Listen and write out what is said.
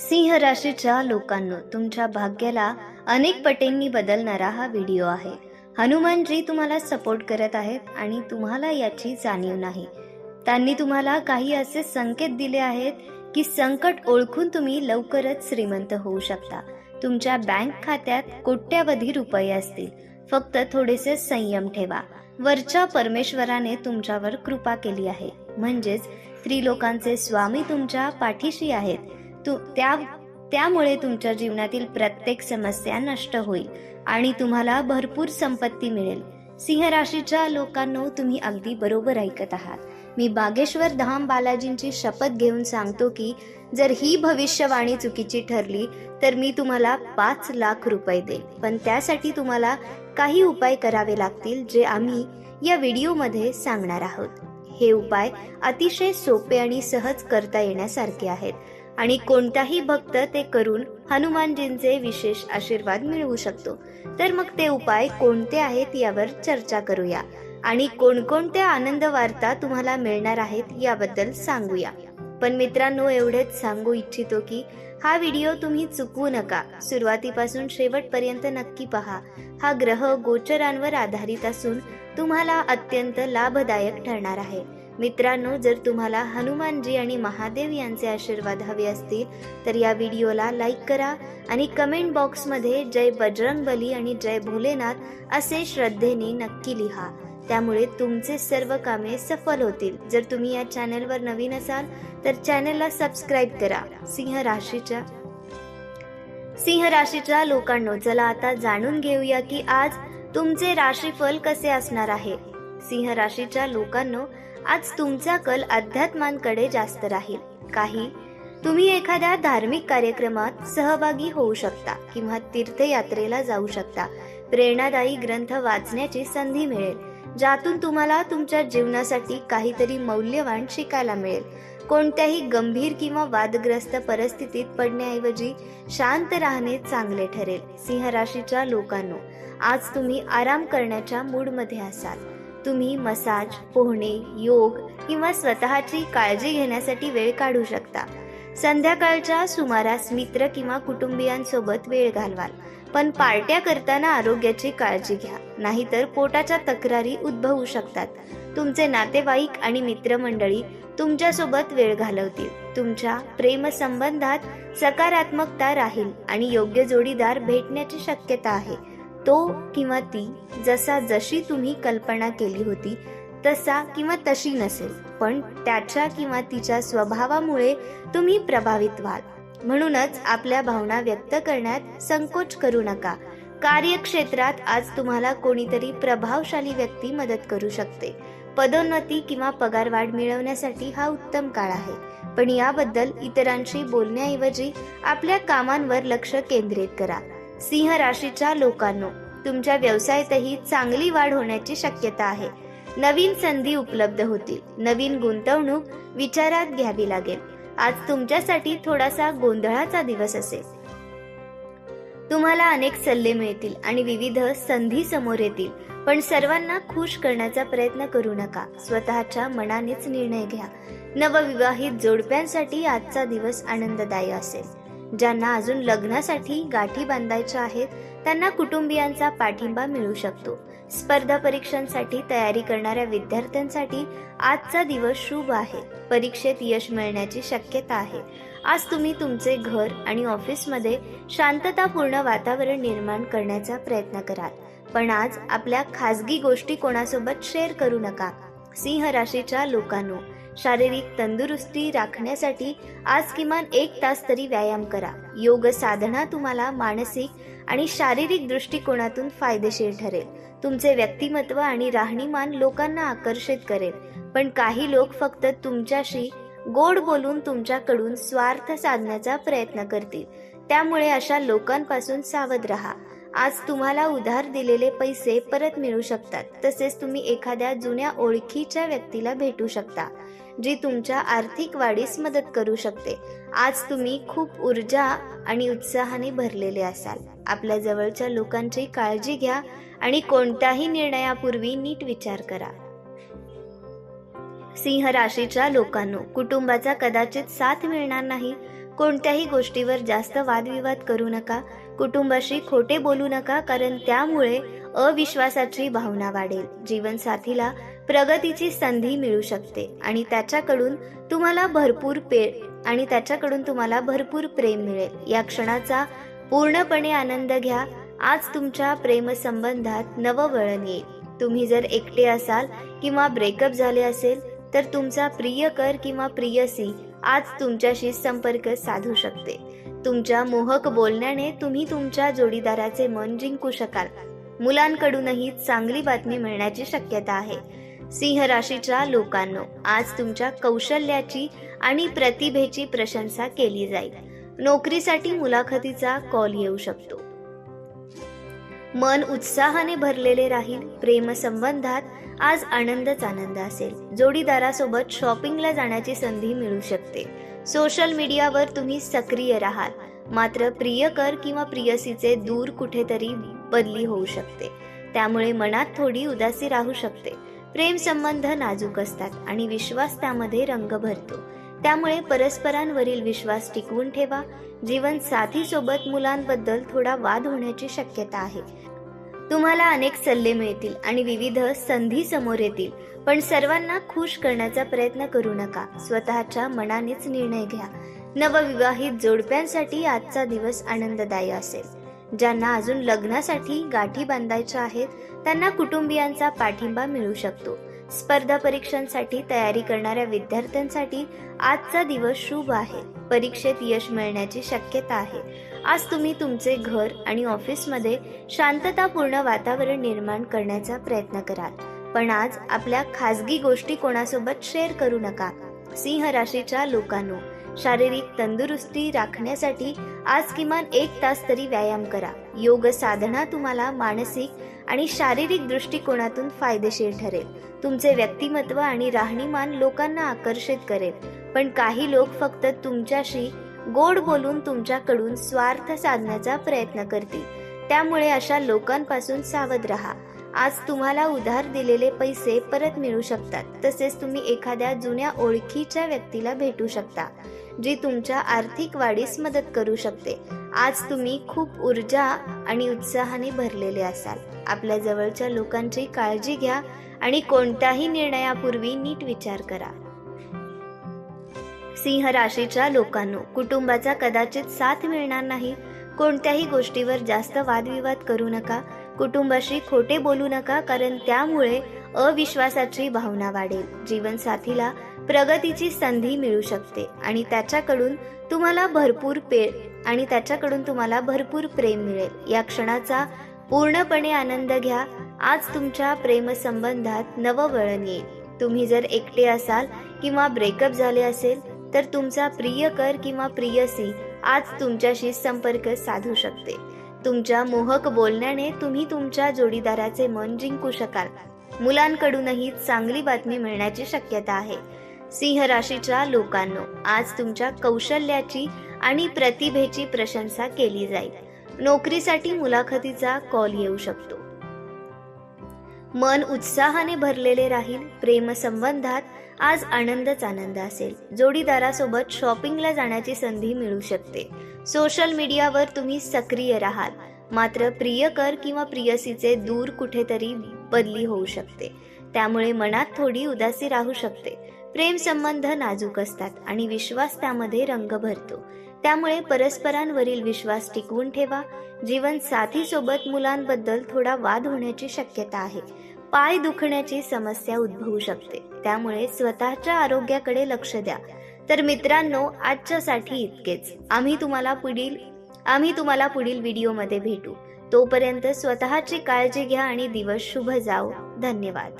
सिंह राशीच्या लोकांनो तुमच्या भाग्याला अनेक पटींनी बदलणारा हा व्हिडिओ आहे. हनुमानजी तुम्हाला सपोर्ट करत आहेत आणि तुम्हाला याची जाणीव नाही. त्यांनी तुम्हाला काही असे संकेत दिले आहेत की संकट ओळखून तुम्ही लवकरच श्रीमंत होऊ शकता. तुमच्या बँक खात्यात कोट्यावधी रुपये असतील. फक्त थोडेसे संयम ठेवा. वरच्या परमेश्वराने तुमच्यावर कृपा केली आहे. म्हणजेच त्रिलोकांचे स्वामी तुमच्या पाठीशी आहेत. तू त्या त्यामुळे तुमच्या जीवनातील प्रत्येक समस्या नष्ट होईल आणि तुम्हाला भरपूर संपत्ती मिळेल. सिंह राशीच्या लोकांनो तुम्ही अगदी बरोबर ऐकत आहात. मी बागेश्वर धाम बालाजींची शपथ घेऊन सांगतो की जर ही भविष्यवाणी चुकीची ठरली तर मी तुम्हाला पाच लाख रुपये देईल पण त्यासाठी तुम्हाला काही उपाय करावे लागतील जे आम्ही या व्हिडिओमध्ये सांगणार आहोत. हे उपाय अतिशय सोपे आणि सहज करता येण्यासारखे आहेत. आणि कोणताही भक्त ते करून हनुमानजींचे विशेष आशीर्वाद मिळवू शकतो. तर मग ते उपाय कोणते आहेत यावर चर्चा करूया. आणि कोणकोणत्या आनंद वार्ता तुम्हाला मिळणार आहेत याबद्दल सांगूया. पण मित्रांनो एवढेच सांगू इच्छितो की हा व्हिडिओ तुम्ही चुकवू नका. सुरुवातीपासून शेवटपर्यंत नक्की पहा. हा ग्रह गोचरांवर आधारित असून तुम्हाला अत्यंत लाभदायक ठरणार आहे. मित्रांनो जर तुम्हाला हनुमानजी आणि महादेव यांचे आशीर्वाद हवे असतील तर या व्हिडिओला लाईक करा आणि कमेंट बॉक्समध्ये जय बजरंग बली आणि जय भोलेनाथ असे श्रद्धेने नक्की लिहा. त्यामुळे तुमचे सर्व कामे सफल होतील. जर तुम्ही या चॅनलवर नवीन असाल तर चॅनलला सबस्क्राईब करा. सिंह राशीच्या सिंह राशीच्या लोकांनो चला आता जाणून घेऊया की आज तुमचे राशीफल कसे असणार आहे? सिंह राशीच्या लोकांनो आज तुमचा कल अध्यात्मांकडे जास्त राहील. काही तुम्ही एखाद्या धार्मिक कार्यक्रमात सहभागी होऊ शकता किंवा तीर्थयात्रेला जाऊ शकता. प्रेरणादायी ग्रंथ वाचण्याची संधी मिळेल ज्यातून तुम्हाला तुमच्या जीवनासाठी काहीतरी मौल्यवान शिकायला मिळेल. कोणत्याही गंभीर किंवा वादग्रस्त परिस्थितीत पडण्याऐवजी शांत राहणे चांगले ठरेल सिंह राशीच्या लोकांनो. आज तुम्ही आराम करण्याच्या मूडमध्ये असाल. तुम्ही मसाज पोहणे योग किंवा स्वतःची काळजी घेण्यासाठी वेळ काढू शकता. संध्याकाळच्या सुमारास मित्र किंवा कुटुंबियांसोबत वेळ घालवाल. पण पार्ट्या करताना आरोग्याची काळजी घ्या. नाहीतर पोटाच्या तक्रारी उद्भवू शकतात. तुमचे नातेवाईक आणि मित्रमंडळी तुमच्यासोबत वेळ घालवतील. तुमच्या प्रेमसंबंधात सकारात्मकता राहील आणि योग्य जोडीदार भेटण्याची शक्यता आहे. तो किंवा ती जसा जशी तुम्ही कल्पना केली होती तसा किंवा तशी नसेल पण त्याच्या किंवा तिच्या स्वभावामुळे तुम्ही प्रभावित व्हाल. म्हणूनच आपल्या भावना व्यक्त करण्यात संकोच करू नका. कार्यक्षेत्रात आज तुम्हाला कोणीतरी प्रभावशाली व्यक्ती मदत करू शकते. पदोन्नती किंवा पगारवाढ मिळवण्यासाठी हा उत्तम काळ आहे. पण याबद्दल इतरांशी बोलण्याऐवजी आपल्या कामांवर लक्ष केंद्रित करा. सिंह राशीच्या लोकांनो तुमच्या व्यवसायातही चांगली वाढ होण्याची शक्यता आहे. नवीन संधी उपलब्ध होतील. नवीन गुंतवणूक विचारात घ्यावी लागेल. आज तुमच्यासाठी थोडासा गोंधळाचा दिवस असेल. तुम्हाला अनेक सल्ले मिळतील आणि विविध संधी समोर येतील. पण सर्वांना खुश करण्याचा प्रयत्न करू नका. स्वतःच्या मनानेच निर्णय घ्या. नवविवाहित जोडप्यांसाठी आजचा दिवस आनंददायी असेल. ज्यांना अजून लग्नासाठी गाठी बांधायच्या आहेत त्यांना कुटुंबियांचा पाठिंबा मिळू शकतो. स्पर्धा परीक्षांसाठी तयारी करणाऱ्या विद्यार्थ्यांसाठी आजचा दिवस शुभ आहे. परीक्षेत यश मिळण्याची शक्यता आहे. आज तुम्ही तुमचे घर आणि ऑफिसमध्ये शांततापूर्ण वातावरण निर्माण करण्याचा प्रयत्न कराल. पण आज आपल्या खाजगी गोष्टी कोणासोबत शेअर करू नका. सिंह राशीच्या लोकांनो शारीरिक तंदुरुस्ती राखण्यासाठी आज किमान एक तास तरी व्यायाम करा. योग साधना तुम्हाला मानसिक आणि शारीरिक दृष्टिकोनातून फायदेशीर ठरेल. तुमचे व्यक्तिमत्व आणि राहणीमान लोकांना आकर्षित करेल. पण काही लोक फक्त तुमच्याशी गोड बोलून तुमच्याकडून स्वार्थ साधण्याचा प्रयत्न करतील. त्यामुळे अशा लोकांपासून सावध राहा. आज तुम्हाला उधार दिलेले पैसे परत मिळू शकतात. तसेच तुम्ही एखाद्या जुन्या ओळखीच्या व्यक्तीला भेटू शकता जी तुमच्या आर्थिक वाढीस मदत करू शकते. आज तुम्ही खूप ऊर्जा आणि उत्साहाने भरलेले असाल. आपल्या जवळच्या लोकांची काळजी घ्या आणि कोणत्याही निर्णयापूर्वी नीट विचार करा. सिंह राशीच्या लोकांनो कुटुंबाचा कदाचित साथ मिळणार नाही. कोणत्याही गोष्टीवर जास्त वादविवाद करू नका. कुटुंबाशी खोटे बोलू नका कारण त्यामुळे अविश्वासाची भावना वाढेल. जीवनसाथीला प्रगतीची संधी मिळू शकते. आणि त्याच्याकडून तुम्हाला भरपूर पे आणि त्याच्याकडून तुम्हाला भरपूर प्रेम मिळेल. या क्षणाचा पूर्णपणे आनंद घ्या. आज तुमच्या प्रेमसंबंधात नवं वळण येईल. तुम्ही जर एकटे असाल किंवा ब्रेकअप झाले असेल तर तुमचा प्रियकर किंवा प्रियसी आज तुमच्याशी संपर्क साधू शकते. तुमच्या मोहक बोलण्याने तुम्ही तुमच्या जोडीदाराचे मन जिंकू शकाल. मुलांकडूनही चांगली बातमी मिळण्याची शक्यता आहे. सिंह राशीच्या लोकांनो आज तुमच्या कौशल्याची आणि प्रतिभेची प्रशंसा केली जाईल. नोकरीसाठी मुलाखतीचा कॉल येऊ शकतो. मन उत्साहाने भरलेले राहील. प्रेमसंबंधात आज आनंदच आनंद असेल. जोडीदारासोबत शॉपिंगला जाण्याची संधी मिळू शकते. सोशल मीडियावर तुम्ही सक्रिय राहाल. मात्र प्रियकर किंवा प्रियसीचे दूर कुठेतरी बदली होऊ शकते. त्यामुळे मनात थोडी उदासी राहू शकते. प्रेम संबंध नाजूक असतात आणि विश्वास त्यामध्ये रंग भरतो. त्यामुळे परस्परांवरील विश्वास टिकवून ठेवा. जीवन साथीसोबत मुलांबद्दल थोडा वाद होण्याची शक्यता आहे. तुम्हाला अनेक सल्ले मिळतील आणि विविध संधी समोर येतील. पण सर्वांना खुश करण्याचा प्रयत्न करू नका. स्वतःच्या मनानेच निर्णय घ्या. नवविवाहित जोडप्यांसाठी आजचा दिवस आनंददायी असेल. ज्यांना अजून लग्नासाठी गाठी बांधायच्या आहेत त्यांना कुटुंबियांचा पाठिंबा मिळू शकतो. स्पर्धा परीक्षांसाठी तयारी करणाऱ्या विद्यार्थ्यांसाठी आजचा दिवस शुभ आहे. परीक्षेत यश मिळण्याची शक्यता आहे. आज तुम्ही तुमचे घर आणि ऑफिसमध्ये शांततापूर्ण वातावरण निर्माण करण्याचा प्रयत्न कराल. पण आज आपल्या खाजगी गोष्टी कोणासोबत शेअर करू नका. सिंह राशीच्या लोकांनो शारीरिक तंदुरुस्ती राखण्यासाठी आज किमान एक तास तरी व्यायाम करा. योग साधना तुम्हाला मानसिक आणि शारीरिक दृष्टिकोनातून फायदेशीर ठरेल. तुमचे व्यक्तिमत्व आणि राहणीमान लोकांना आकर्षित करेल. पण काही लोक फक्त तुमच्याशी गोड बोलून तुमच्याकडून स्वार्थ साधण्याचा प्रयत्न करतील. त्यामुळे अशा लोकांपासून सावध राहा. आज तुम्हाला उधार दिलेले पैसे परत मिळू शकतात. तसेच तुम्ही एखाद्या जुन्या ओळखीच्या व्यक्तीला भेटू शकता जी तुमच्या आर्थिक वाढीस मदत करू शकते. आज तुम्ही खूप ऊर्जा आणि उत्साहाने भरलेले असाल. आपल्या जवळच्या लोकांची काळजी घ्या आणि कोणत्याही निर्णयापूर्वी नीट विचार करा. सिंह राशीच्या लोकांनो कुटुंबाचा कदाचित साथ मिळणार नाही. कोणत्याही गोष्टीवर जास्त वादविवाद करू नका. कुटुंबाशी खोटे बोलू नका कारण त्यामुळे अविश्वासाची भावना वाढेल. जीवनसाथीला प्रगतीची संधी मिळू शकते. आणि त्याच्याकडून तुम्हाला भरपूर पे आणि त्याच्याकडून तुम्हाला भरपूर प्रेम मिळेल. या क्षणाचा पूर्णपणे आनंद घ्या. आज तुमच्या प्रेमसंबंधात नवं वळण येईल. तुम्ही जर एकटे असाल किंवा ब्रेकअप झाले असेल तर तुमचा प्रियकर किंवा प्रियसी आज तुमच्याशी संपर्क साधू शकते. तुमच्या मोहक बोलण्याने तुम्ही तुमच्या जोडीदाराचे मन जिंकू शकाल. मुलांकडूनही चांगली बातमी मिळण्याची शक्यता आहे. सिंह राशीच्या लोकांनो आज तुमच्या कौशल्याची आणि प्रतिभेची प्रशंसा केली जाईल. नोकरीसाठी मुलाखतीचा कॉल येऊ शकतो. मन उत्साहाने भरलेले राहील प्रेमसंबंधात आज आनंदच आनंद असेल. जोडीदारासोबत शॉपिंगला जाण्याची संधी मिळू शकते. सोशल मीडियावर तुम्ही सक्रिय राहाल. मात्र प्रियकर किंवा प्रियसीचे दूर कुठेतरी बदली होऊ शकते. त्यामुळे मनात थोडी उदासी राहू शकते. प्रेमसंबंध नाजूक असतात आणि विश्वास त्यामध्ये रंग भरतो. त्यामुळे परस्परांवरील विश्वास टिकवून ठेवा. जीवन साथीसोबत मुलांबद्दल थोडा वाद होण्याची शक्यता आहे. पाय दुखण्याची समस्या उद्भवू शकते. त्यामुळे स्वतःच्या आरोग्याकडे लक्ष द्या. तर मित्रांनो आजच्यासाठी इतकेच. आम्ही तुम्हाला पुढील आम्ही तुम्हाला पुढील व्हिडिओमध्ये भेटू. तोपर्यंत स्वतःची काळजी घ्या आणि दिवस शुभ जाओ. धन्यवाद.